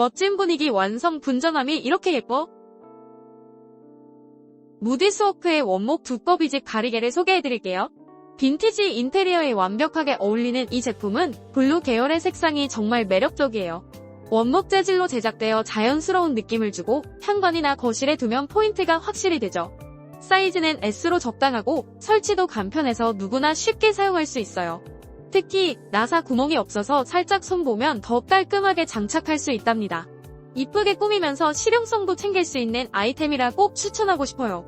멋진 분위기 완성 분전함이 이렇게 예뻐? 무디스워크의 원목 두꺼비집 가리개를 소개해드릴게요. 빈티지 인테리어에 완벽하게 어울리는 이 제품은 블루 계열의 색상이 정말 매력적이에요. 원목 재질로 제작되어 자연스러운 느낌을 주고 현관이나 거실에 두면 포인트가 확실히 되죠. 사이즈는 S로 적당하고 설치도 간편해서 누구나 쉽게 사용할 수 있어요. 특히 나사 구멍이 없어서 살짝 손보면 더 깔끔하게 장착할 수 있답니다. 이쁘게 꾸미면서 실용성도 챙길 수 있는 아이템이라 꼭 추천하고 싶어요.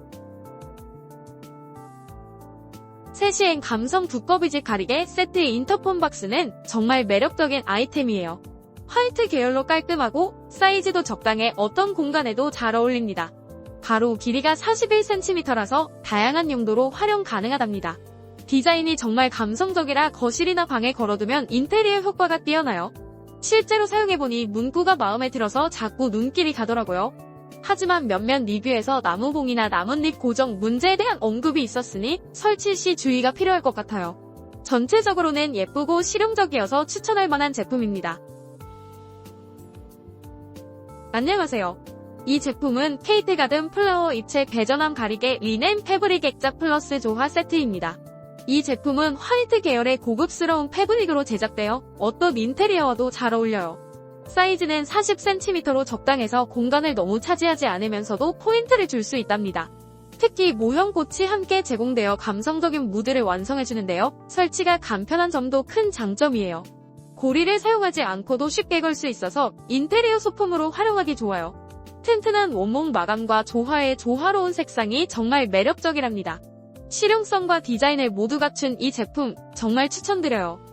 세시엔 감성 두꺼비집 가리개 세트 인터폰 박스는 정말 매력적인 아이템이에요. 화이트 계열로 깔끔하고 사이즈도 적당해 어떤 공간에도 잘 어울립니다. 가로 길이가 41cm라서 다양한 용도로 활용 가능하답니다. 디자인이 정말 감성적이라 거실이나 방에 걸어두면 인테리어 효과가 뛰어나요. 실제로 사용해보니 문구가 마음에 들어서 자꾸 눈길이 가더라고요. 하지만 몇몇 리뷰에서 나무봉이나 나뭇잎 고정 문제에 대한 언급이 있었으니 설치 시 주의가 필요할 것 같아요. 전체적으로는 예쁘고 실용적이어서 추천할 만한 제품입니다. 안녕하세요. 이 제품은 케이트 가든 플라워 입체 배전함 가리개 리넨 패브릭 액자 플러스 조화 세트입니다. 이 제품은 화이트 계열의 고급스러운 패브릭으로 제작되어 어떤 인테리어와도 잘 어울려요. 사이즈는 40cm로 적당해서 공간을 너무 차지하지 않으면서도 포인트를 줄 수 있답니다. 특히 모형 꽃이 함께 제공되어 감성적인 무드를 완성해주는데요. 설치가 간편한 점도 큰 장점이에요. 고리를 사용하지 않고도 쉽게 걸 수 있어서 인테리어 소품으로 활용하기 좋아요. 튼튼한 원목 마감과 조화의 조화로운 색상이 정말 매력적이랍니다. 실용성과 디자인을 모두 갖춘 이 제품 정말 추천드려요.